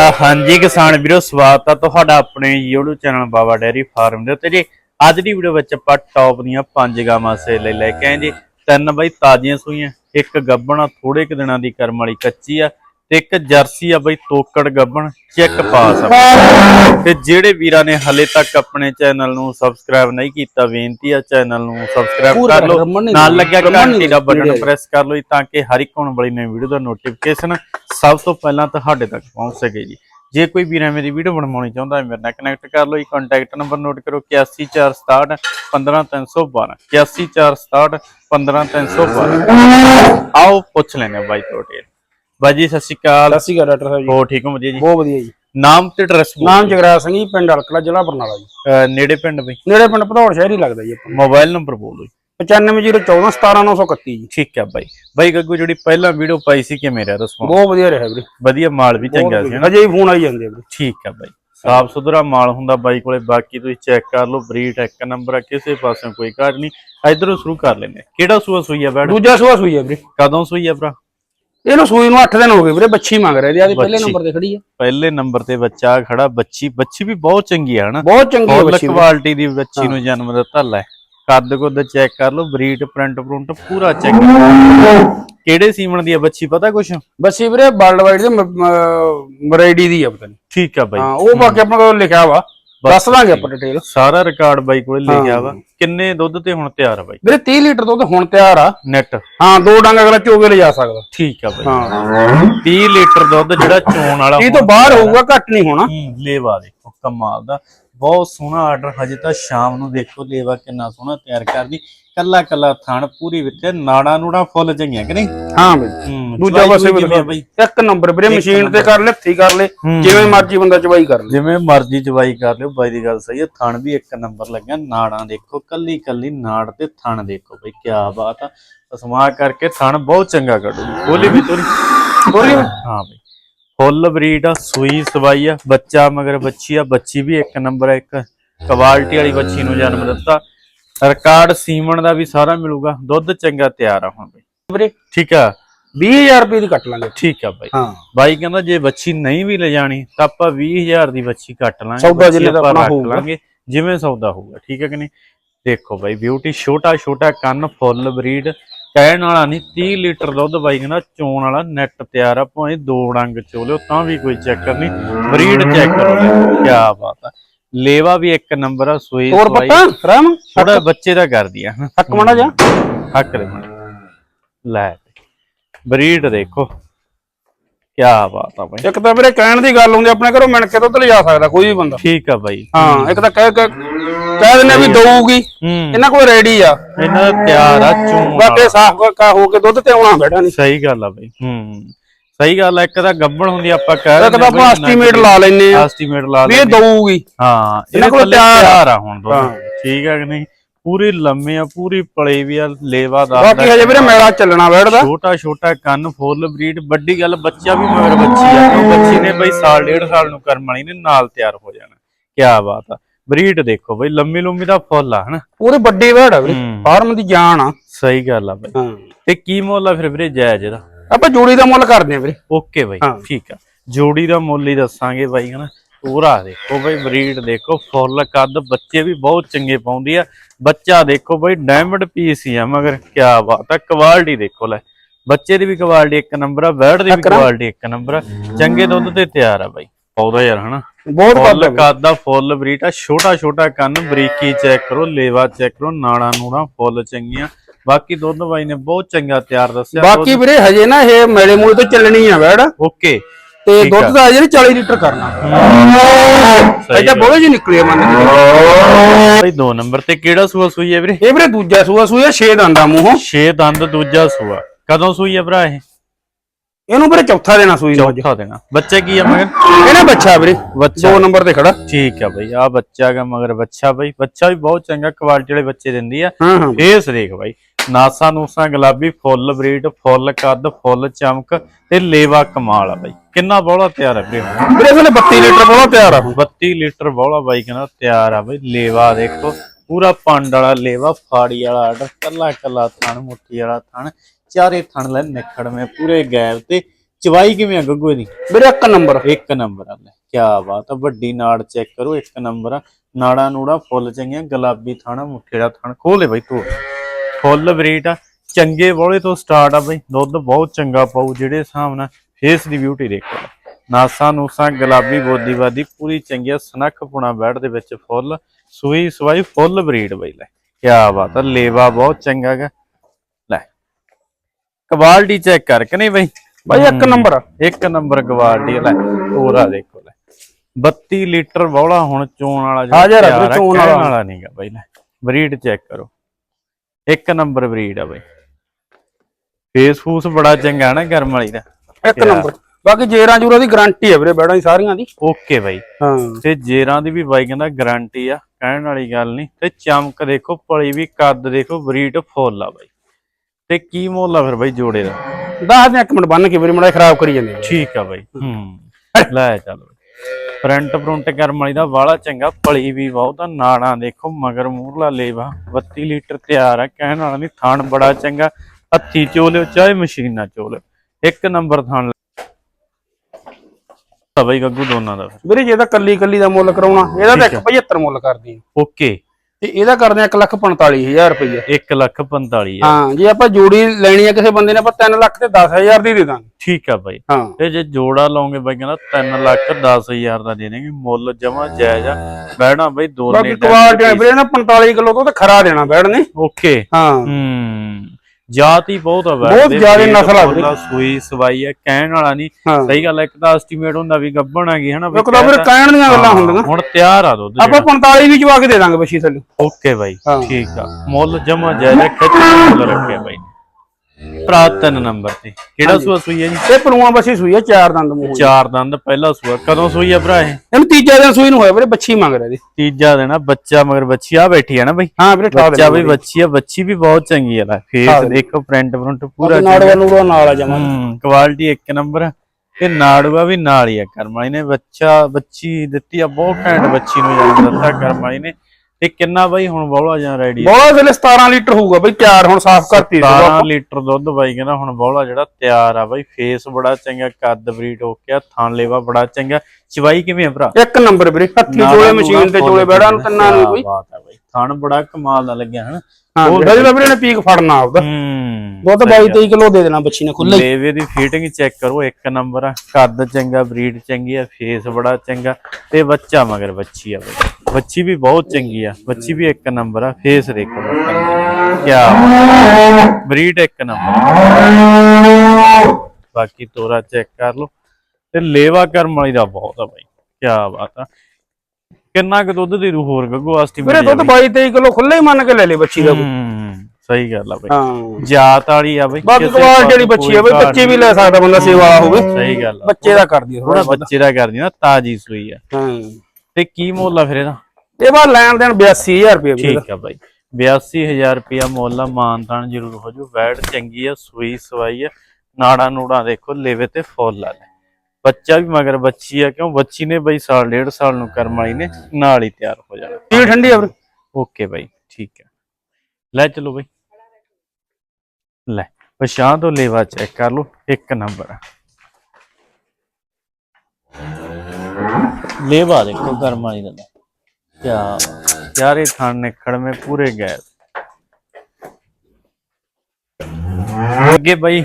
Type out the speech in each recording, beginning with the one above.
ਹਾਂਜੀ ਕਿਸਾਨ ਵੀਰੋ, ਸਵਾਗਤ ਆ ਤੁਹਾਡਾ ਆਪਣੇ YouTube channel Baba dairy farm ਦੇ ਉੱਤੇ ਜੀ। ਅੱਜ ਦੀ ਵੀਡੀਓ ਵਿੱਚ ਆਪਾਂ ਟੌਪ ਦੀਆਂ ਪੰਜ ਗਾਵਾਂ ਸੇਲ ਲੈ ਕੇ ਆਏ ਜੀ। ਤਿੰਨ ਬਈ ਤਾਜ਼ੀਆਂ ਸੂਈਆਂ, ਇੱਕ ਗੱਬਣ ਆ ਥੋੜੇ ਕੁ ਦਿਨਾਂ ਦੀ ਕਰਮ ਵਾਲੀ ਕੱਚੀ ਆ। ਤੇ ਇੱਕ ਜਰਸੀ ਆ ਬਈ ਤੋਕੜ ਗੱਬਣ ਚੈੱਕ ਪਾਸ ਆ ਤੇ ਜਿਹੜੇ ਵੀਰਾਂ ਨੇ ਹਲੇ ਤੱਕ ਆਪਣੇ ਚੈਨਲ ਨੂੰ ਸਬਸਕ੍ਰਾਈਬ ਨਹੀਂ ਕੀਤਾ ਬੇਨਤੀ ਆ ਚੈਨਲ ਨੂੰ ਸਬਸਕ੍ਰਾਈਬ ਕਰ ਲਓ। ਨਾਲ ਲੱਗਿਆ ਘੰਟੀ ਦਾ ਬਟਨ ਪ੍ਰੈਸ ਕਰ ਲਓ ਤਾਂ ਕਿ ਹਰ ਇੱਕ ਆਉਣ ਵਾਲੀ ਨਵੀਂ ਵੀਡੀਓ ਦਾ ਨੋਟੀਫਿਕੇਸ਼ਨ ਸਭ ਤੋਂ ਪਹਿਲਾਂ ਤੁਹਾਡੇ ਤੱਕ ਪਹੁੰਚ ਸਕੇ ਜੀ। ਜੇ ਕੋਈ ਵੀਰ ਐਵੇਂ ਦੀ ਵੀਡੀਓ ਬਣਵਾਉਣੀ ਚਾਹੁੰਦਾ ਹੈ ਮੇਰੇ ਨਾਲ ਕਨੈਕਟ ਕਰ ਲਓ ਜੀ। ਕੰਟੈਕਟ ਨੰਬਰ ਨੋਟ ਕਰੋ 8146 15312 8146 15312 ਆਓ ਪੁੱਛ ਲੈਣੇ ਬਾਈ ਤੁਹਾਡੇ ਬਾਈ ਜੀ ਸਤਿ ਸ਼੍ਰੀ ਅਕਾਲ। ਸਤਿ ਸ਼੍ਰੀ ਅਕਾਲ ਡਾਕਟਰ ਸਾਹਿਬ ਜੀ। ਹੋ ਠੀਕ ਹੋ ਵਧੀਆ ਜੀ? ਬਹੁਤ ਵਧੀਆ ਜੀ। ਨਾਮ ਤੇ ਐਡਰੈਸ ਨਾਮ ਜਗਰਾਜ ਸਿੰਘ ਜੀ ਪਿੰਡ ਅਲਕਲਾ ਜ਼ਿਲ੍ਹਾ ਬਰਨਾਲਾ ਜੀ। ਨੇੜੇ ਪਿੰਡ ਬਈ? ਨੇੜੇ ਪਿੰਡ ਭਦੌੜ ਸ਼ਹਿਰ ਹੀ ਲੱਗਦਾ ਜੀ ਆਪਾਂ ਮੋਬਾਈਲ ਨੰਬਰ ਬੋਲੋ ਜੀ। 950141 17931 ਜੀ। ਠੀਕ ਹੈ ਬਾਈ। ਬਾਈ ਗੱਗੂ ਜਿਹੜੀ ਪਹਿਲਾਂ ਵੀਡੀਓ ਪਾਈ ਸੀ ਕਿ ਮੇਰਾ ਰਿਸਪੌਂਸ ਬਹੁਤ ਵਧੀਆ ਰਿਹਾ ਵੀਰੇ। ਵਧੀਆ ਮਾਲ ਵੀ ਚੰਗਾ ਸੀ ਅਜੇ ਵੀ ਫੋਨ ਆਈ ਜਾਂਦੇ ਵੀਰੇ। ਠੀਕ ਆ ਬਾਈ। ਸਾਫ਼ ਸੁਥਰਾ ਮਾਲ ਹੁੰਦਾ ਬਾਈ ਕੋਲੇ ਬਾਕੀ ਤੁਸੀਂ ਚੈੱਕ ਕਰ ਲਓ ਬਰੀਡ ਇੱਕ ਨੰਬਰ ਆ ਕਿਸੇ ਪਾਸੇ ਕੋਈ ਘਾਟ ਨਹੀਂ। ਇਧਰੋਂ ਸ਼ੁਰੂ ਕਰ ਲੈਨੇ ਕਿਹੜਾ ਸੂਆ ਸੂਈ ਆ ਬੈਡ? ਦੂਜਾ ਸੂਆ ਸੂਈ ਆ ਵੀਰੇ। ਕਦੋਂ ਸੂਈ ਆ ਭਰਾ? ਇਹਨੂੰ ਸੂਈ ਨੂੰ 8 ਦਿਨ ਹੋ ਗਏ ਵੀਰੇ ਬੱਚੀ ਮੰਗ ਰਹੇ ਦੀ ਆਦੀ ਪਹਿਲੇ ਬੱਚੀ। ਨੰਬਰ ਤੇ ਖੜੀ ਆ। ਪਹਿਲੇ ਨੰਬਰ ਤੇ ਬੱਚਾ ਖੜਾ ਬੱਚੀ ਬੱਚੀ ਵੀ ਬਹੁਤ ਚੰਗੀ ਆ ਹਨਾ? ਬਹੁਤ ਚੰਗੀ ਆ ਫੁੱਲ ਬੱਚੀ ਵੀਰੇ। ਕੁਆਲਿਟੀ ਦੀ ਬੱਚੀ ਨੂੰ ਜਨਮ ਦਿੱਤਾ ਲੈ ਕੱਦ ਕੁੱਦ ਚੈੱਕ ਕਰ ਲਓ ਬਰੀਡ ਪ੍ਰਿੰਟ ਪ੍ਰਿੰਟ ਪੂਰਾ ਚੈੱਕ ਕਿਹੜੇ ਸੀਮਣ ਦੀ ਆ ਬੱਚੀ ਪਤਾ ਕੁਛ? ਬੱਚੀ ਵੀਰੇ ਵਰਲਡ ਵਾਈਡ ਦੇ ਮਰੇਡੀ ਦੀ ਆ ਪਤਾ ਨਹੀਂ ਠੀਕ ਆ ਬਾਈ। ਹਾਂ ਉਹ ਬਾਕੀ ਆਪਣੇ ਕੋਲ ਲਿਖਿਆ ਵਾ। ਦੱਸ ਦਾਂਗੇ ਆਪਾਂ ਡਿਟੇਲ ਸਾਰਾ ਰਿਕਾਰਡ ਬਾਈ ਕੋਲੇ ਲਿਖਿਆ ਵਾ ਕਿੰਨੇ ਦੁੱਧ ਤੇ ਹੁਣ ਤਿਆਰ ਆ ਬਾਈ? ਵੀਰੇ 30 ਲੀਟਰ ਦੁੱਧ ਹੁਣ ਤਿਆਰ ਆ। ਨੈਟ ਹਾਂ ਦੋ ਡੰਗ ਅਗਲਾ ਚੋਗੇ ਲਿਜਾ ਸਕਦਾ। ਠੀਕ ਆ ਬਾਈ। ਹਾਂ। 30 ਲੀਟਰ ਦੁੱਧ ਜਿਹੜਾ ਚੋਣ ਵਾਲਾ ਇਹ ਤੋਂ ਬਾਹਰ ਹੋਊਗਾ ਘੱਟ ਨਹੀਂ ਹੋਣਾ। ਲੇਵਾ ਦੇਖੋ ਕਮਾਲ ਦਾ। ਬਹੁਤ ਸੋਹਣਾ ਆਰਡਰ ਹਜੇ ਤਾਂ ਸ਼ਾਮ ਨੂੰ ਦੇਖੋ ਲੇਵਾ ਕਿੰਨਾ ਸੋਹਣਾ ਤਿਆਰ ਕਰਦੀ। ਕੱਲਾ ਕੱਲਾ ਥਣ ਪੂਰੀ ਵਿੱਚ ਨਾੜਾ ਨੂੜਾ ਫੁੱਲ ਚੰਗੀਆਂ ਕਿ ਨਹੀਂ? ਹਾਂ ਬਈ। ਦੂਜਾ ਪਾਸੇ ਵੀ ਬਈ। ਇੱਕ ਨੰਬਰ ਵੀਰੇ ਮਸ਼ੀਨ ਤੇ ਕਰ ਲੈ ਹੱਥੀ ਕਰ ਲੈ। ਜਿਵੇਂ ਮਰਜ਼ੀ ਬੰਦਾ ਚਵਾਈ ਕਰ ਲੈ। ਜਿਵੇਂ ਮਰਜ਼ੀ ਚਵਾਈ ਕਰ ਲਿਓ ਬਾਈ ਦੀ ਗੱਲ ਸਹੀ ਹੈ ਥਣ ਵੀ ਇੱਕ ਨੰਬਰ ਲੱਗਿਆ ਨਾੜਾਂ ਦੇਖੋ ਕੱਲੀ ਕੱਲੀ ਨਾੜ ਤੇ ਥਣ ਦੇਖੋ ਬਈ ਕੀ ਬਾਤ ਆ। ਸਮਾ ਕਰਕੇ ਥਣ ਬਹੁਤ ਚੰਗਾ ਕੱਢੂਗੀ ਬੋਲੀ ਵੀ ਤੋਰੀ। ਬੋਲੀ ਹਾਂ ਬਈ। ਫੁੱਲ ਬਰੀਡ ਆ ਸੂਈ ਸਵਾਈ ਆ ਬੱਚਾ ਮਗਰ ਬੱਚੀ ਆ ਬੱਚੀ ਵੀ ਇੱਕ ਨੰਬਰ ਆ ਇੱਕ ਕੁਆਲਿਟੀ ਵਾਲੀ ਬੱਚੀ ਨੂੰ ਜਨਮ ਦਿੱਤਾ। ਰਿਕਾਰਡ ਸੀਮਨ ਦਾ ਵੀ ਸਾਰਾ ਮਿਲੂਗਾ ਦੁੱਧ ਚੰਗਾ ਤਿਆਰ ਆ ਹੁਣ ਵੀਰੇ? ਠੀਕ ਆ। 20000 ਰੁਪਏ ਦੀ ਕੱਟ ਲਾਂਗੇ। ਠੀਕ ਆ ਬਾਈ। ਹਾਂ। ਬਾਈ ਕਹਿੰਦਾ ਜੇ ਬੱਚੀ ਨਹੀਂ ਵੀ ਲਿਜਾਣੀ ਤਾਂ ਆਪਾਂ 20000 ਦੀ ਬੱਚੀ ਕੱਟ ਲਾਂਗੇ ਸੌਦਾ ਜਿੰਨੇ ਦਾ ਆਪਾਂ ਆਪਣਾ ਹੋਊਗਾ। ਲਾਂਗੇ ਜਿਵੇਂ ਸੌਦਾ ਹੋਊਗਾ ਠੀਕ ਹੈ ਕਿ ਨਹੀਂ? ਦੇਖੋ ਬਾਈ ਬਿਊਟੀ ਛੋਟਾ ਛੋਟਾ ਕੰਨ ਫੁੱਲ ਬਰੀਡ ਕਹਿਣ ਵਾਲਾ ਨਹੀਂ 30 ਲੀਟਰ ਦੁੱਧ ਬਾਈ ਕਹਿੰਦਾ ਚੋਣ ਵਾਲਾ ਨੈਟ ਤਿਆਰ ਆ ਭਾਵੇਂ ਦੋ ਡੰਗ ਚੋਲਿਓ ਤਾਂ ਵੀ ਕੋਈ ਚੱਕਰ ਨਹੀਂ ਬਰੀਡ ਚੈੱਕ ਕਰੋ ਕੀ ਬਾਤ ਆ। ਲੇਵਾ ਵੀ ਇੱਕ ਨੰਬਰ ਆ ਸੋਈ ਹੋਰ ਪੱਤਾ ਰਾਮ ਥੋੜਾ ਬੱਚੇ ਦਾ ਕਰਦੀ ਆ। ਹੱਕ ਮਣਾ ਜਾ ਹੱਕ ਮਣ ਲੈ ਬਰੀਡ ਦੇਖੋ। ਕੀ ਬਾਤ ਆ ਬਾਈ। ਇੱਕ ਤਾਂ ਵੀਰੇ ਕਹਿਣ ਦੀ ਗੱਲ ਹੁੰਦੀ ਆਪਣੇ ਘਰੋਂ ਮਿਣ ਕੇ ਦੁੱਧ ਲਿਜਾ ਸਕਦਾ ਕੋਈ ਵੀ ਬੰਦਾ। ਠੀਕ ਆ ਬਾਈ। ਹਾਂ ਇੱਕ ਤਾਂ ਕਹਿ ਕਹਿ ਕਹਿ ਆ ਵੀ ਦਊਗੀ। ਇਹਨਾਂ ਕੋਲ ਰੈਡੀ ਆ। ਇਹਨਾਂ ਦਾ ਤਿਆਰ ਆ ਚੂਣ ਬਾਕੀ ਸਾਫ਼ ਕਾ ਹੋ ਕੇ ਦੁੱਧ ਤੇ ਆਉਣਾ ਬੈਠਾ ਨਹੀਂ ਸਹੀ ਗੱਲ ਆ ਬਈ ਹੂੰ। ਸਹੀ ਗੱਲ ਆ ਇੱਕ ਤਾਂ ਗੱਬਣ ਹੁੰਦੀ ਆਪਾਂ ਕਹਿ ਇੱਕ ਤਾਂ ਆਪਾਂ ਐਸਟੀਮੇਟ ਲਾ ਲੈਨੇ ਆ। ਐਸਟੀਮੇਟ ਲਾ ਵੀ ਇਹ ਲੈਂਦੇ ਦਊਗੀ। ਹਾਂ ਇਹਨਾਂ ਕੋਲ ਤਿਆਰ ਆ। ਹੁਣ। ਦੁੱਧ। ਠੀਕ ਆ ਕਿ ਨਹੀਂ? ਪੂਰੀ ਲੰਮੀ ਆ ਪੂਰੀ ਪਲੀ ਵੀ ਆ ਲੇਵਾ ਦਾ ਬਾਕੀ ਹਜੇ ਵੀਰੇ ਮੇਲਾ ਚੱਲਣਾ ਬੈਠਦਾ ਛੋਟਾ ਛੋਟਾ ਕੰਨ ਫੁੱਲ ਬਰੀਡ ਵੱਡੀ ਗੱਲ ਬੱਚਾ ਵੀ ਮਗਰ ਬੱਚੀ ਆ। ਉਹ ਬੱਚੀ ਨੇ ਬਈ ਸਾਲ ਡੇਢ ਸਾਲ ਨੂੰ ਕਰਮ ਵਾਲੀ ਨੇ ਨਾਲ ਤਿਆਰ ਹੋ ਜਾਣਾ। ਕੀ ਬਾਤ ਆ। ਬਰੀਡ ਦੇਖੋ ਬਈ ਲੰਮੀ ਲੰਮੀ ਦਾ ਫੁੱਲ ਆ ਹਨਾ? ਪੂਰੀ ਵੱਡੀ ਵੜ ਆ ਵੀਰੇ। ਫਾਰਮ ਦੀ ਜਾਨ ਆ। ਸਹੀ ਗੱਲ ਆ ਬਈ। ਤੇ ਕੀ ਮੁੱਲ ਆ ਫਿਰ ਵੀਰੇ ਜਾਇਜ਼ ਇਹਦਾ ਆਪਾਂ ਜੋੜੀ ਦਾ ਮੁੱਲ ਕਰਦੇ ਆ ਵੀਰੇ। ਓਕੇ ਬਾਈ। ਠੀਕ ਆ। ਜੋੜੀ ਦਾ ਮੁੱਲ ਹੀ ਦੱਸਾਂਗੇ ਬਾਈ ਹਨਾ? ਪੂਰਾ ਦੇਖੋ ਬਾਈ ਬਰੀਡ ਦੇਖੋ ਫੁੱਲ ਕੱਦ ਬੱਚੇ ਵੀ ਬਹੁਤ ਚੰਗੇ ਪਾਉਂਦੀ ਆ। ਬੱਚਾ ਦੇਖੋ ਬਾਈ ਡਾਇਮੰਡ ਪੀਸ ਹੀ ਆ ਮਗਰ ਕੀ ਬਾਤ ਆ ਕੁਆਲਿਟੀ ਦੇਖੋ ਲੈ। ਬੱਚੇ ਦੀ ਵੀ ਕੁਆਲਿਟੀ ਇੱਕ ਨੰਬਰ ਆ ਬੈਡ ਦੀ ਵੀ ਕੁਆਲਿਟੀ ਇੱਕ ਨੰਬਰ ਆ। ਚੰਗੇ ਦੁੱਧ ਤੇ ਤਿਆਰ ਆ ਬਾਈ ਪੌਦਾ ਯਾਰ ਹਨਾ? ਬਹੁਤ ਫੁੱਲ ਕੱਦ ਦਾ ਫੁੱਲ ਬਰੀਡ ਆ ਛੋਟਾ ਛੋਟਾ ਕੰਨ ਬਰੀਕੀ ਚੈੱਕ ਕਰੋ ਲੇਵਾ ਚੈੱਕ ਕਰੋ ਨਾੜਾ ਨੂੜਾ ਫੁੱਲ ਚੰਗੀਆਂ। ਬਾਕੀ ਦੁੱਧ ਬਾਈ ਨੇ ਬਹੁਤ ਚੰਗਾ ਤਿਆਰ ਦੱਸਿਆ ਬਾਕੀ ਵੀਰੇ ਹਜੇ ਨਾ ਇਹ ਮੇਲੇ ਮੂਲੇ ਤੋਂ ਚੱਲਣੀ ਆ ਬੈੜ ਓਕੇ ਤੇ। ਦੁੱਧ ਦਾ ਹਜੇ 40 ਲੀਟਰ ਕਰਨਾ। ਐਡਾ ਬੋਲੇ ਜੀ ਨਿਕਲੀ ਮੰਨ ਕੇ ਭਾਈ ਦੋ ਨੰਬਰ ਤੇ ਕਿਹੜਾ ਸੂਆ ਸੂਈ ਹੈ ਵੀਰੇ? ਇਹ ਵੀਰੇ ਦੂਜਾ ਸੂਆ ਸੂਆ 6 ਦੰਦਾਂ ਮੂੰਹੋਂ। 6 ਦੰਦ ਦੂਜਾ ਸੂਆ। ਕਦੋਂ ਸੂਈ ਹੈ ਭਰਾ ਇਹ? ਇਹਨੂੰ ਵੀਰੇ ਚੌਥਾ ਦੇਣਾ ਸੂਈ ਨੂੰ ਚੌਥਾ ਦੇਣਾ। ਬੱਚੇ ਕੀ ਆ ਮਗਰ? ਇਹਨੇ ਬੱਚਾ ਵੀਰੇ ਬੱਚਾ। ਦੋ ਨੰਬਰ ਤੇ ਖੜਾ। ਠੀਕ ਆ ਬਈ ਆ ਬੱਚਾ ਗਾ ਮਗਰ ਬੱਚਾ ਬਈ। ਬੱਚਾ ਵੀ ਬਹੁਤ ਚੰਗਾ ਕੁਆਲਿਟੀ ਵਾਲੇ ਬੱਚੇ ਦਿੰਦੀ ਆ। ਹਾਂ ਹਾਂ। ਫੇਸ ਦੇਖ ਬਾਈ। ਨਾਸਾ ਨੂਸਾ ਗੁਲਾਬੀ ਫੁੱਲ ਬਰੀਡ ਫੁੱਲ ਕੱਦ ਫੁੱਲ ਚਮਕ ਤੇ ਲੇਵਾ ਕਮਾਲ ਆ ਬਾਈ। ਕਿੰਨਾ ਬੋਲਾ ਤਿਆਰ ਆ ਵੀਰੇ ਵੀਰੇ ਇਹਨੇ 32 ਲੀਟਰ ਬੋਲਾ ਤਿਆਰ ਆ। 32 ਲੀਟਰ ਬੋਲਾ ਬਾਈ ਕਹਿੰਦਾ ਤਿਆਰ ਆ ਬਈ। ਲੇਵਾ ਦੇਖੋ ਪੂਰਾ ਪੰਡ ਵਾਲਾ ਲੇਵਾ ਫਾੜੀ ਵਾਲਾ ਆਰਡਰ ਕੱਲਾ ਕੱਲਾ ਥਣ ਮੁੱਠੀ ਵਾਲਾ ਥਣ ਚਾਰੇ ਥਣ ਲੈ ਨਿਖੜਵੇਂ ਪੂਰੇ ਗੈਬ ਤੇ। ਚਵਾਈ ਕਿਵੇਂ ਆ ਗੱਗੂ ਦੀ ਵੀਰੇ ਇੱਕ ਨੰਬਰ। ਇੱਕ ਨੰਬਰ ਆ ਲੈ ਕੀ ਬਾਤ ਆ। ਵੱਡੀ ਨਾੜ ਚੈੱਕ ਕਰੋ ਇੱਕ ਨੰਬਰ ਆ। ਨਾੜਾ ਨੂੜਾ ਫੁੱਲ ਚੰਗੀਆਂ ਗੁਲਾਬੀ ਥਾਣਾ ਮੁੱਠੇੜਾ ਥਾਣਾ। ਖੋਲੇ ਬਈ ਤੂੰ। ਫੁੱਲ ਬਰੀਟ ਆ। ਚੰਗੇ ਬੋਲੇ ਤੋਂ ਸਟਾਰਟ ਆ ਬਈ। ਦੁੱਧ ਬਹੁਤ ਚੰਗਾ ਪਾਉ ਜਿਹੜੇ ਹਿਸਾਬ ਨਾਲ ਫੇਸ ਦੀ ਬਿਊਟੀ ਦੇਖੋ। ਨਾਸਾਂ ਨੂਸਾਂ ਗੁਲਾਬੀ ਬੋਦੀਵਾਦੀ ਪੂਰੀ ਚੰਗੀ ਆ, ਸਨੱਖ ਪੁਣਾ ਬੈੜ ਦੇ ਵਿੱਚ ਫੁੱਲ ਸੂਈ ਸਵਾਈ ਫੁੱਲ ਬਰੀਡ ਬਈ ਲੈ। ਕੀ ਬਾਤ ਆ ਲੇਵਾ ਬਹੁਤ ਚੰਗਾ ਗਾ। ਲੈ ਕੁਆਲਿਟੀ ਚੈੱਕ ਕਰ ਕਿ ਨਹੀਂ ਬਈ? ਬਾਈ ਇੱਕ ਨੰਬਰ। ਇੱਕ ਨੰਬਰ ਕੁਆਲਿਟੀ ਲੈ ਪੂਰਾ ਦੇਖੋ ਲੈ। 32 ਲੀਟਰ ਬੌਲਾ ਹੁਣ ਚੋਣ ਵਾਲਾ ਵੀਰੇ, ਚੋਣ। ਵਾਲਾ। ਨਹੀਂਗਾ ਬਾਈ ਲੈ। ਬਰੀਡ ਚੈੱਕ ਕਰੋ। ਇੱਕ ਨੰਬਰ ਬਰੀਡ ਆ ਬਾਈ। ਫੇਸ ਫੂਸ ਬੜਾ ਚੰਗਾ ਨਾ ਗਰਮ ਵਾਲੀ ਦਾ। ਇੱਕ ਨੰਬਰ। ਬਾਕੀ ਜੇਰਾਂ ਜੂਰਾਂ ਦੀ ਗਾਰੰਟੀ ਹੈ ਵੀਰੇ ਬੈੜਾਂ ਦੀ ਸਾਰੀਆਂ ਦੀ। ਓਕੇ ਬਾਈ। ਹਾਂ। ਤੇ ਜੇਰਾਂ ਦੀ ਵੀ ਬਾਈ ਕਹਿੰਦਾ ਗਾਰੰਟੀ ਆ ਕਹਿਣ ਵਾਲੀ ਗੱਲ ਨਹੀਂ। ਤੇ ਚਮਕ ਦੇਖੋ ਪਲੀ ਵੀ ਕੱਦ ਦੇਖੋ ਬਰੀਡ ਫੁੱਲ ਆ ਬਾਈ। ਤੇ ਕੀ ਮੁੱਲ ਆ ਫਿਰ ਬਾਈ ਜੋੜੇ ਦਾ? ਦੱਸ ਦੇ ਇੱਕ ਮਿੰਟ ਬੰਨ ਕੇ ਵੀਰੇ ਮੜਾ ਖਰਾਬ ਕਰੀ ਜਾਂਦੇ। ਠੀਕ ਆ ਬਾਈ। ਹੂੰ। ਲੈ ਚੱਲ ਫਰੰਟ ਫਰੰਟ ਕਰਮ ਵਾਲੀ ਦਾ ਵਾਲਾ ਚੰਗਾ ਪਲੀ ਵੀ ਬਹੁਤ ਆ ਨਾੜਾਂ ਦੇਖੋ ਮਗਰ ਮੂਰਲਾ ਲੇਵਾ 32 ਲੀਟਰ ਤਿਆਰ ਆ ਕਹਿਣ ਵਾਲਾ ਨਹੀਂ ਥਾਣ ਬੜਾ ਚੰਗਾ ਹੱਥੀ ਚੋਲਿਓ ਚਾਹੇ ਮਸ਼ੀਨਾਂ ਚੋਲਿਓ ਇੱਕ ਨੰਬਰ ਥਾਣ ਤਾਂ ਬਾਈ ਗੱਗੂ ਦੋਨਾਂ ਦਾ ਵੀਰੇ ਜੇ ਇਹਦਾ ਕੱਲੀ ਕੱਲੀ ਦਾ ਮੁੱਲ ਕਰਾਉਣਾ ਇਹਦਾ ਤਾਂ 175 ਮੁੱਲ ਕਰਦੀ। ਓਕੇ। ਤੇ ਇਹਦਾ ਕਰਦੇ ਆ 145000 ਰੁਪਏ 1 ਲੱਖ 45 ਆ ਹਾਂ ਜੇ ਆਪਾਂ ਜੋੜੀ ਲੈਣੀ ਆ ਕਿਸੇ ਬੰਦੇ ਨੇ ਆਪਾਂ 3 ਲੱਖ ਤੇ 10000 ਦੀ ਦੇ ਦਾਂਗੇ। ਠੀਕ ਆ ਬਾਈ। ਹਾਂ। ਤੇ ਜੇ ਜੋੜਾ ਲਾਉਂਗੇ ਬਾਈ ਕਹਿੰਦਾ 3 ਲੱਖ 10000 ਦਾ ਦੇ ਦੇਣਗੇ ਮੁੱਲ ਜਮਾ ਜਾਇਜ਼ ਆ। ਬਹਿਣਾ ਬਾਈ ਦੋ ਬਾਕੀ ਨੇ ਕੁਆਲਿਟੀ ਵੀਰੇ ਨਾ 45 ਕਿਲੋ ਤੋਂ ਤਾਂ ਖਰਾ ਦੇਣਾ ਬੈੜ ਨੇ। ਓਕੇ। ਹਾਂ। ਹੂੰ। ਜਾਤ ਹੀ ਬਹੁਤ ਆ ਵੈਸੇ। ਬਹੁਤ ਜ਼ਿਆਦੇ ਨਸਲ ਆ ਆ, ਸੂਈ ਸਵਾਈ ਆ ਕਹਿਣ ਵਾਲਾ ਨਹੀਂ। ਹਾਂ। ਸਹੀ ਗੱਲ ਆ, ਇੱਕ ਤਾਂ ਐਸਟੀਮੇਟ ਹੁੰਦਾ ਵੀ ਗੱਬਣ ਹੈਗੀ ਹਨਾ ਇੱਕ ਤਾਂ ਵੀਰੇ ਕਹਿਣ ਦੀਆਂ ਗੱਲਾਂ ਹੁੰਦੀਆਂ। ਹੁਣ ਤਿਆਰ ਆ ਦੁੱਧ ਆਪਾਂ 45 ਵੀ ਚਵਾ ਕੇ ਦੇ ਦਾਂਗੇ ਬੱਚੀ ਥੱਲੇ। ਓਕੇ ਬਾਈ ਹਾਂ। ਠੀਕ ਆ। ਮੁੱਲ ਜਮਾ ਜਾਇਜ਼ ਖਿੱਚ ਮੁੱਲ ਰੱਖਿਆ ਬਾਈ। ਭਰਾ ਤਿੰਨ ਨੰਬਰ ਤੇ। ਕਿਹੜਾ ਸੂਆ ਸੂਈ ਹੈ ਜੀ? ਇਹ ਪਲੂਆਂ ਬੱਚੀ ਸੂਈ ਆ ਚਾਰ ਦੰਦ ਮੂੰਹ ਚਾਰ ਦੰਦ ਪਹਿਲਾ ਸੂਆ। ਕਦੋਂ ਸੂਈ ਆ ਭਰਾ ਇਹ? ਇਹਨੂੰ ਤੀਜਾ ਦਿਨ ਸੂਈ ਨੂੰ ਹੋਇਆ ਵੀਰੇ ਬੱਚੀ ਮੰਗ ਰਿਹਾ ਦੀ ਤੀਜਾ ਦੇਣਾ ਬੱਚਾ ਮਗਰ ਬੱਚੀ ਆ ਬੈਠੀ ਆ ਨਾ ਬਾਈ। ਹਾਂ ਵੀਰੇ ਬੱਚਾ ਵੀ ਬੱਚੀ ਆ ਬੱਚੀ ਵੀ ਬਹੁਤ ਚੰਗੀ ਆ ਲੈ। ਫੇਸ ਦੇਖੋ ਪ੍ਰਿੰਟ ਪ੍ਰਿੰਟ ਪੂਰਾ ਨਾੜਵਾ ਨੂੜਵਾ ਨਾਲ ਆ ਜਾਵਾਂ ਹੂੰ ਕੁਆਲਿਟੀ ਇੱਕ ਨੰਬਰ ਆ। ਤੇ ਨਾੜੂਆ ਵੀ ਨਾਲ ਹੀ ਆ ਕਰਮਾਈ ਨੇ। ਬੱਚਾ ਬੱਚੀ ਦਿੱਤੀ ਆ ਬਹੁਤ ਘੈਂਟ ਬੱਚੀ ਨੂੰ ਜਨਮ ਦਿੱਤਾ ਕਰਮਾਈ ਨੇ। ਤੇ ਕਿੰਨਾ ਬਾਈ? ਹੁਣ ਬੌਲਾ ਜਾਂ ਰੈਡੀ ਬਹੁਤ ਵੇਲੇ 17 ਲੀਟਰ ਹੋਊਗਾ ਬਈ ਤਿਆਰ ਹੁਣ ਸਾਫ਼ ਕਰਤੀ 17 ਲੀਟਰ ਦੁੱਧ ਬਾਈ ਕਹਿੰਦਾ ਹੁਣ ਬੌਲਾ ਜਿਹੜਾ ਤਿਆਰ ਆ ਬਾਈ। ਫੇਸ ਬੜਾ ਚੰਗਾ ਕੱਦ ਬਰੀਟ ਹੋ ਗਿਆ ਥਾਂ ਲੇਵਾ ਬੜਾ ਚੰਗਾ। ਚਵਾਈ ਕਿਵੇਂ ਆ ਭਰਾ? ਇੱਕ ਨੰਬਰ ਵੀਰੇ ਹੱਥੀ ਚੋਲੇ ਮਸ਼ੀਨ ਤੇ ਚੋਲੇ ਬੈੜਾ ਨੂੰ ਤਿੰਨਾਂ ਨੂੰ ਕੋਈ ਕਿਆ ਬਾਤ ਆ ਬਾਈ। ਥਣ ਬੜਾ ਕਮਾਲ ਦਾ ਲੱਗਿਆ ਹਨ। ਹਾਂ ਜਿਹੜਾ ਵੀਰੇ ਨੇ ਪੀਕ ਫੜਨਾ ਆਪਦਾ। ਹੂੰ ਦੁੱਧ 22 23 ਕਿਲੋ ਦੇ ਦੇਣਾ ਬੱਚੀ ਨੇ ਖੁੱਲੇ ਲੇਵੇ ਦੀ ਫਿਟਿੰਗ ਚੈੱਕ ਕਰੋ ਇੱਕ ਨੰਬਰ ਆ। ਕੱਦ ਚੰਗਾ ਬਰੀਡ ਚੰਗੀ ਆ ਫੇਸ ਬੜਾ ਚੰਗਾ। ਤੇ ਬੱਚਾ ਮਗਰ ਬੱਚੀ ਆ ਬਈ। ਬੱਚੀ ਵੀ ਬਹੁਤ ਚੰਗੀ ਆ। ਬੱਚੀ ਵੀ ਇੱਕ ਨੰਬਰ ਆ। ਫੇਸ ਦੇਖੋ ਕੀ ਬਰੀਡ ਇੱਕ ਨੰਬਰ ਬਾਕੀ ਤੋਰਾ ਚੈੱਕ ਕਰ ਲਓ। ਤੇ ਲੇਵਾ ਕਰਮ ਵਾਲੀ ਦਾ ਬਹੁਤ ਆ ਬਾਈ ਕੀ ਬਾਤ ਆ। ਕਿੰਨਾ ਕੁ ਦੁੱਧ ਦੇ ਰੂ ਹੋਰ ਗੱਗੋ ਆਸਟੀ ਵੀਰੇ ਦੁੱਧ 22 23 ਕਿਲੋ ਖੁੱਲੇ ਹੀ ਮੰਨ ਕੇ ਲੈ ਲੈ ਬੱਚੀ ਦਾ ਸਹੀ ਗੱਲ ਆ ਬਾਈ। ਹਾਂ। ਜਾਤ ਵਾਲੀ ਆ ਬਈ ਬਾਕੀ ਵਾਲੀ ਪਾਸੇ ਬੱਚੀ ਆ ਬਈ ਬੱਚੇ ਵੀ ਲੈ ਸਕਦਾ ਬੰਦਾ ਸੇਵਾ ਹੋਵੇ। ਸਹੀ ਗੱਲ ਆ। ਬੱਚੇ ਦਾ ਕਰਦੀ ਆ ਥੋੜਾ ਬੱਚੇ ਦਾ ਕਰਦੀ ਨਾ ਤਾਜੀ ਸੂਈ ਆ। ਹਾਂ। ਤੇ ਕੀ ਮੁੱਲ ਆ ਫਿਰ ਇਹਦਾ? ਇਹ ਬਾਅਦ ਲੈਣ ਦੇਣ 82000 ਰੁਪਏ। ਠੀਕ ਆ ਬਾਈ। 82000 ਰੁਪਿਆ ਮੁੱਲ ਆ ਮਾਨਤਾਨ ਜ਼ਰੂਰ ਹੋ ਜੂ ਵੈੜ ਚੰਗੀ ਆ ਸੂਈ ਸਵਾਈ ਆ। ਨਾੜਾ ਨੂੜਾ ਦੇਖੋ ਲੇਵੇ ਤੇ ਫੁੱਲ ਆ। ਲੈ ਬੱਚਾ ਵੀ ਮਗਰ ਬੱਚੀ ਆ ਕਿਉਂ ਬੱਚੀ ਨੇ ਬਈ ਸਾਲ ਡੇਢ ਸਾਲ ਨੂੰ ਕਰਮ ਵਾਲੀ ਨੇ ਨਾਲ ਹੀ ਤਿਆਰ ਹੋ ਜਾਣਾ। ਇਹ ਠੰਡੀ ਆ ਓਕੇ ਬਾਈ ਠੀਕ ਹੈ ਲੈ ਚਲੋ ਬਾਈ। ਲੈ ਪਛਾਣ ਤੋਂ ਲੇਵਾ ਚੈੱਕ ਕਰ ਲਓ ਇੱਕ ਨੰਬਰ ਲੇਵਾ ਦੇਖੋ ਕਰਮ ਵਾਲੀ ਦਾ। ਕਿਆ ਯਾਰੇ ਥਾਣ ਨੇ ਖੜਮੇ ਪੂਰੇ ਗਏ ਅੱਗੇ ਬਾਈ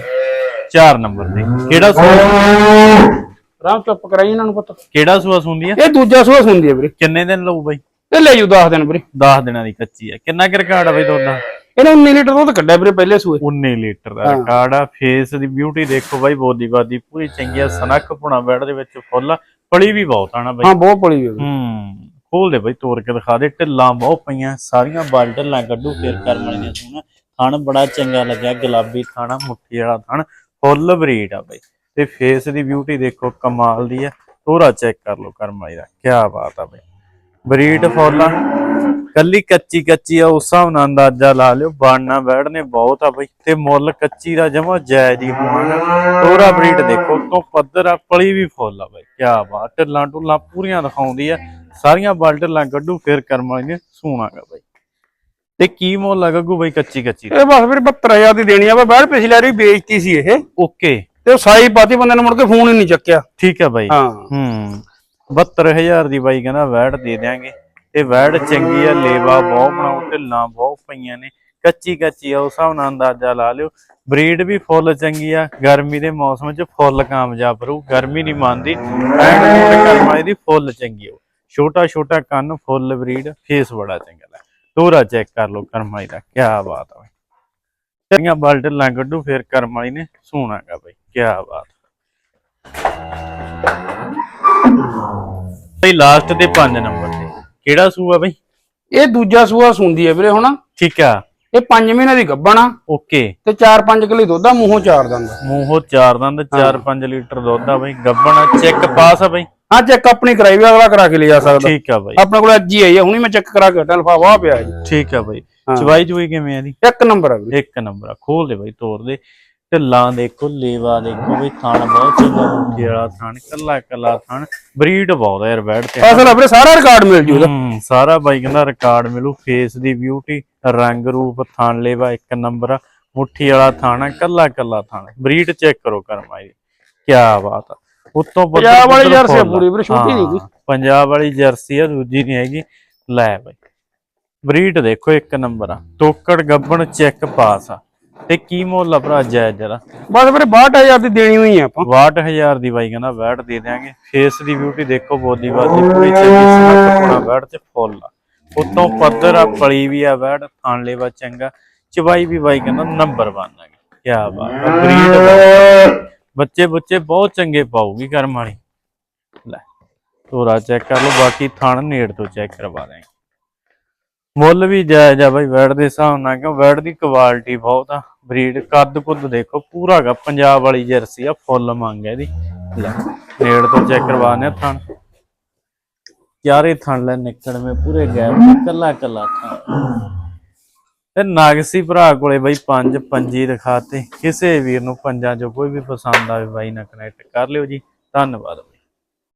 4 ਨੰਬਰ ਤੇ। ਕਿਹੜਾ ਸੂਆ ਰਾਮ ਚੁੱਪ ਕਰਾਈ ਇਹਨਾਂ ਨੂੰ ਪਤਾ। ਕਿਹੜਾ ਸੂਆ ਸੁੰਦੀ ਆ? ਇਹ ਦੂਜਾ ਸੂਆ ਹੁੰਦੀ ਹੈ ਵੀਰੇ। ਕਿੰਨੇ ਦਿਨ ਲਊ ਬਾਈ? ਇਹ ਲੈ ਜੂ 10 ਦਿਨ ਵੀਰੇ। 10 ਦਿਨਾਂ ਦੀ ਕੱਚੀ ਆ। ਕਿੰਨਾ ਕੁ ਰਿਕਾਰਡ ਆ ਬਾਈ ਤੁਹਾਡਾ? ਇਹਨੇ 19 ਲੀਟਰ ਦੁੱਧ ਕੱਢਿਆ ਵੀਰੇ ਪਹਿਲੇ ਸੂਏ। 19 ਲੀਟਰ ਦਾ ਰਿਕਾਰਡ ਆ। ਫੇਸ ਦੀ ਬਿਊਟੀ ਦੇਖੋ ਬਾਈ ਬੋਦੀ ਬਾਦੀ ਪੂਰੀ ਚੰਗੀ ਆ। ਸਨੱਖ ਪੁਣਾ ਬੈੜ ਦੇ ਵਿੱਚ ਫੁੱਲ ਆ, ਪਲੀ ਵੀ ਬਹੁਤ ਆਣਾ ਬਾਈ। ਹਾਂ ਬਹੁਤ ਪਲੀ ਵੀਰੇ। ਹੂੰ ਖੋਲ ਦੇ ਬਾਈ ਤੋੜ ਕੇ ਦਿਖਾ ਦੇ। ਢਿੱਲਾਂ ਬਹੁਤ ਪਈਆਂ। ਸਾਰੀਆਂ ਬਾਲ ਢਿੱਲਾਂ ਕੱਢੂ ਫੇਰ ਕਰਮ ਵਾਲੀਆਂ ਸੋਹਣਾ ਥਣ ਬੜਾ ਚੰਗਾ ਲੱਗਿਆ ਗੁਲਾਬੀ ਥਾਣਾ ਮੁੱਠੀ ਵਾਲਾ ਥਣ। ਫੁੱਲ ਬਰੀਡ ਆ ਬਾਈ। ਤੇ ਫੇਸ ਦੀ ਬਿਊਟੀ ਦੇਖੋ ਕਮਾਲ ਦੀ ਆ। ਤੋਰਾ ਚੈੱਕ ਕਰ ਲਓ ਕਰਮ ਵਾਲੀ ਦਾ। ਕੀ ਬਾਤ ਆ ਬਾਈ। ਬਰੀਡ ਫੁੱਲ ਕੱਲੀ ਕੱਚੀ ਕੱਚੀ ਆ ਉਸ ਹਿਸਾਬ ਨਾਲ ਅੰਦਾਜ਼ਾ ਲਾ ਲਿਓ। ਬਾਣਾ ਬੈੜਨੇ ਬਹੁਤ ਆ ਬਈ। ਤੇ ਮੁੱਲ ਕੱਚੀ ਦਾ ਜਮਾ ਜਾਇਜ਼ ਹੀ ਹੋਣਾ। ਤੋਰਾ ਬਰੀਡ ਦੇਖੋ ਤੋਂ ਪੱਧਰ ਆ ਪਲੀ ਵੀ ਫੁੱਲ ਆ ਬਈ। ਕੀ ਬਾਤ ਢਿੱਲਾਂ ਢੁੱਲਾਂ ਪੂਰੀਆਂ ਦਿਖਾਉਂਦੀ ਆ। ਸਾਰੀਆਂ ਬਲ ਢਿੱਲਾਂ ਕੱਢੂ ਫੇਰ ਕਰਮ ਨੇ ਸੂਣਾਗਾ ਬਈ। ਤੇ ਕੀ ਮੁੱਲ ਆ ਗੱਗੂ ਬਈ ਕੱਚੀ ਕੱਚੀ? ਇਹ ਬਸ ਵੀਰੇ 72000 ਦੀ ਦੇਣੀ ਆ ਬਾਹਰ ਪਿਛਲੀ ਵਾਰੀ ਵੇਚਤੀ ਸੀ ਇਹ। ਓਕੇ। ਤੇ ਉਹ ਸਾਈ ਪਾਤੀ ਬੰਦੇ ਨੇ ਮੁੜ ਕੇ ਫੋਨ ਹੀ ਨਹੀਂ ਚੱਕਿਆ। ਠੀਕ ਹੈ ਬਾਈ। ਹਾਂ। ਹੂੰ। 72000 ਦੀ ਬਾਈ ਕਹਿੰਦਾ ਵੈੜ ਦੇ ਦਿਆਂਗੇ। ਤੇ ਵੈੜ ਚੰਗੀ ਆ ਲੇਵਾ ਬਹੁਤ ਬਣਾਉ ਢਿੱਲਾਂ ਬਹੁਤ ਪਈਆਂ ਨੇ। ਕੱਚੀ ਕੱਚੀ ਆ ਉਸ ਹਿਸਾਬ ਨਾਲ ਅੰਦਾਜ਼ਾ ਲਾ ਲਿਓ। ਬਰੀਡ ਵੀ ਫੁੱਲ ਚੰਗੀ ਆ ਗਰਮੀ ਦੇ ਮੌਸਮ 'ਚ ਫੁੱਲ ਕਾਮਯਾਬ ਰਹੂ ਗਰਮੀ ਨਹੀਂ ਮੰਨਦੀ। ਐਂਡ ਕਰਮਾ ਇਹਦੀ ਫੁੱਲ ਚੰਗੀ ਹੋ ਛੋਟਾ ਛੋਟਾ ਕੰਨ ਫੁੱਲ ਬਰੀਡ ਫੇਸ ਬੜਾ ਚੰਗਾ ਲੈ। ਤੋਰਾ ਚੈੱਕ ਕਰ ਲਓ ਕਰਮਾਈ ਦਾ ਕੀ ਬਾਤ ਆ ਬਈ। ਚੰਗੀਆਂ ਬਲਟ ਲਾਂ ਕੱਢੂ ਫਿਰ ਕਰਮਾਈ ਨੇ ਸੋਣਾਗਾ ਬਈ। ਕੀ ਬਾਤ। ਬਈ ਲਾਸਟ ਤੇ 5 ਨੰਬਰ ਤੇ। ਕਿਹੜਾ ਸੂਆ ਬਈ? ਇਹ ਦੂਜਾ ਸੂਆ ਸੁੰਦੀ ਹੈ ਵੀਰੇ ਹੁਣ। ਠੀਕ ਆ। ਇਹ 5 ਮਹੀਨੇ ਦੀ ਗੱਭਣ ਆ। ਓਕੇ। ਤੇ 4-5 ਕਿਲੋ ਦੁੱਧ ਆ ਮੂੰਹੋਂ ਚਾਰ ਦੰਦ। ਮੂੰਹੋਂ ਚਾਰ ਦੰਦ 4-5 ਲੀਟਰ ਦੁੱਧ ਆ ਬਈ। ਗੱਬਣ ਚੈੱਕ ਪਾਸ ਆ ਬਈ। ਹਾਂ ਚੈੱਕ ਆਪਣੀ ਕਰਾਈ ਵੀ ਅਗਲਾ ਕਰਾ ਕੇ ਲੈ ਜਾ ਸਕਦਾ। ਠੀਕ ਆ ਬਈ। ਆਪਣੇ ਕੋਲ ਅੱਜ ਹੀ ਆਈ ਆ ਹੁਣੀ ਮੈਂ ਚੈੱਕ ਕਰਾ ਕੇ ਹਟਾ ਲਫਾਫਾ ਆ ਪਿਆ ਜੀ। ਠੀਕ ਆ ਬਈ। ਚਵਾਈ ਚੁਈ ਕਿਵੇਂ ਆ ਦੀ ਇੱਕ ਨੰਬਰ ਆ ਵੀਰੇ। ਇੱਕ ਨੰਬਰ ਆ। ਖੋਲ ਦੇ ਬਈ ਤੋੜ ਦੇ। ਢਿੱਲਾਂ ਦੇਖੋ ਲੇਵਾ ਦੇਖੋ ਬਈ ਥਣ ਬਹੁਤ ਚੰਗਾ ਮੁੱਠੀ ਵਾਲਾ ਥਣ ਕੱਲਾ ਕੱਲਾ ਥਣ। ਬਰੀਡ ਬਹੁਤ ਆ ਯਾਰ ਬੈਠ ਤੇ। ਅਸਲ ਆ ਵੀਰੇ ਸਾਰਾ ਰਿਕਾਰਡ ਮਿਲ ਜੂ ਉਹਦਾ। ਹੂੰ ਸਾਰਾ ਬਾਈ ਕਹਿੰਦਾ ਰਿਕਾਰਡ ਮਿਲੂ ਫੇਸ ਦੀ ਬਿਊਟੀ ਰੰਗ ਰੂਪ ਥਣ ਲੇਵਾ ਇੱਕ ਨੰਬਰ ਮੁੱਠੀ ਵਾਲਾ ਥਾਣਾ ਕੱਲਾ ਕੱਲਾ ਥਾਣਾ। ਬਰੀਡ ਚੈੱਕ ਕਰੋ ਕਰਮਾਈ ਕੀ ਬਾਤ ਆ। ਉੱਤੋਂ ਪੰਜਾਬ ਵਾਲੀ ਜਰਸੀ ਪੂਰੀ ਵੀਰੇ, ਛੋਟੀ ਨੀ ਗੀ। ਹਾਂ, ਪੰਜਾਬ ਵਾਲੀ ਜਰਸੀ ਆ ਦੂਜੀ ਨਹੀਂ ਹੈਗੀ। ਲੈ ਬਾਈ। ਬਰੀਡ ਦੇਖੋ ਇੱਕ ਨੰਬਰ ਆ। ਟੋਕੜ ਗੱਬਣ ਚੈੱਕ ਪਾਸ ਆ। ਤੇ ਕੀ ਮੁੱਲ ਆ ਭਰਾ ਜਾਇਜ਼ ਜਰਾ ਬਸ ਵੀਰੇ 62000 ਦੀ ਦੇਣੀ ਹੋਈ ਆ ਆਪਾਂ। 62000 ਦੀ ਬਾਈ ਕਹਿੰਦਾ ਵੈਟ ਦੇ ਦਿਆਂਗੇ। ਫੇਸ ਦੀ ਬਿਊਟੀ ਦੇਖੋ ਬੋਦੀ ਬਾਦੀ ਪੂਰੀ ਚੰਗੀ ਸਮੱਕ ਪੁਣਾ ਵੈਟ ਚ ਫੁੱਲ ਆ। ਉਤੋਂ ਪੱਧਰ ਆ ਪਲੀ ਵੀ ਆ ਵੈਟ ਥਾਣ ਲੇਵਾ ਚੰਗਾ। ਚਵਾਈ ਵੀ ਬਾਈ ਕਹਿੰਦਾ ਨੰਬਰ 1 ਆ ਕੀ ਬਾਤ ਆ ਬਰੀਡ ਬੱਚੇ ਬੱਚੇ ਬਹੁਤ ਚੰਗੇ ਪਾਉਗੀ ਕਰਮ ਵਾਲੀ। ਲੈ ਤੋਰਾ ਚੈੱਕ ਕਰ ਲਓ ਬਾਕੀ ਥਣ ਨੇੜ ਤੋਂ ਚੈੱਕ ਕਰਵਾ ਦਾਂਗੇ ਮੁੱਲ ਵੀ ਜਾਇਜ਼ ਆ ਬਾਈ, ਵੈੜ ਦੇ ਹਿਸਾਬ ਨਾਲ, ਕਿਉਂ ਵੈੜ ਦੀ ਕੁਆਲਿਟੀ ਬਹੁਤ ਆ। ਬਰੀਡ ਕੱਦ ਕੁੱਦ ਦੇਖੋ, ਪੂਰਾ ਗਾ ਪੰਜਾਬ ਵਾਲੀ ਜਰਸੀ ਆ, ਫੁੱਲ ਮੰਗ ਹੈ ਇਹਦੀ। ਲੈ, ਨੇੜ ਤੋਂ ਚੈੱਕ ਕਰਵਾਣੇ ਥਣ। ਚਾਰੇ ਥਣ ਲੈ ਨਿਕਲ ਪੂਰੇ ਗੈਪ ਕੱਲਾ ਕੱਲਾ ਥਣ। ਤੇ ਨਾਗਸੀ ਭਰਾ ਕੋਲੇ ਬਾਈ ਪੰਜ ਪੰਜੀ ਦਿਖਾਤੇ ਕਿਸੇ ਵੀਰ ਨੂੰ ਪੰਜਾਂ ਚੋਂ ਕੋਈ ਵੀ ਪਸੰਦ ਆਵੇ ਬਾਈ ਨਾਲ ਕਨੈਕਟ ਕਰ ਲਿਓ ਜੀ। ਧੰਨਵਾਦ